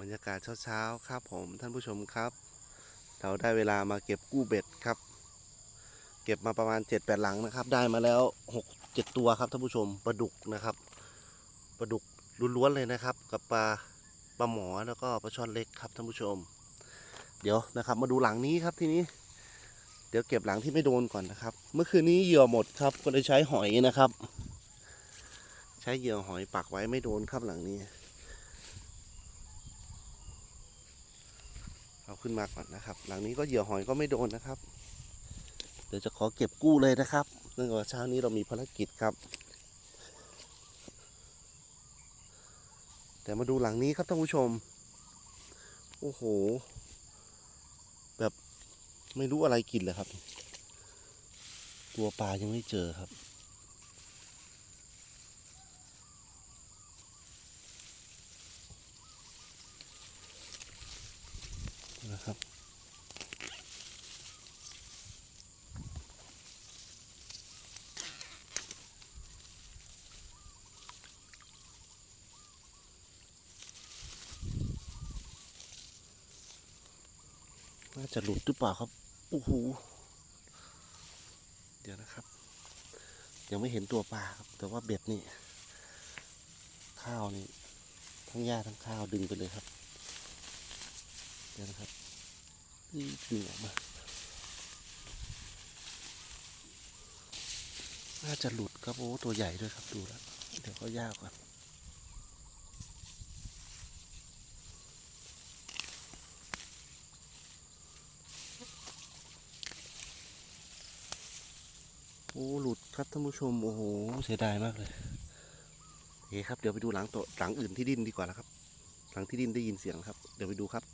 บรรยากาศเช้าๆครับผมท่านผู้ชมครับ เราได้เวลามาเก็บกู้เบ็ดครับ เก็บมาประมาณ7จ็ดแปดหลังนะครับ ได้มาแล้วหกเจ็ดตัวครับท่านผู้ชมปลาดุกนะครับปลาดุกล้วนๆเลยนะครับ กับปลาปลาหมอแล้วก็ปลาช่อนเล็กครับท่านผู้ชม เดี๋ยวนะครับ มาดูหลังนี้ครับทีนี้ เดี๋ยวเก็บหลังที่ไม่โดนก่อนนะครับ เมื่อคืนนี้เหยื่อหมดครับ ก็เลยใช้หอยนะครับ ใช้เหยื่อหอยปักไว้ไม่โดนครับหลังนี้ เอาขึ้นมาก่อนนะครับ หลังนี้ก็เหยื่อหอยก็ไม่โดนนะครับ เดี๋ยวจะขอเก็บกู้เลยนะครับเนื่องจากเช้านี้เรามีภารกิจครับ แต่มาดูหลังนี้ครับท่านผู้ชม โอ้โห แบบไม่รู้อะไรกินเลยครับ ตัวปลายังไม่เจอครับ นะครับ น่าจะหลุดหรือเปล่าครับ โอ้โห เดี๋ยวนะครับ ยังไม่เห็นตัวปลาครับ แต่ว่าเบ็ดนี่ ข้าวนี่ ทั้งหญ้าทั้งข้าวดึงไปเลยครับ เดี๋ยวนะครับนี่ดึงออกมา น่าจะหลุดครับโอ้ตัวใหญ่ด้วยครับดูแล้วเดี๋ยวก็ยากก่อนโอ้หลุดครับท่านผู้ชม โอ้โห เสียดายมากเลยโอเคครับ เดี๋ยวไปดูหลังตัวหลังอื่นที่ดินดีกว่านะครับ หลังที่ดินได้ยินเสียงครับ เดี๋ยวไปดูครับ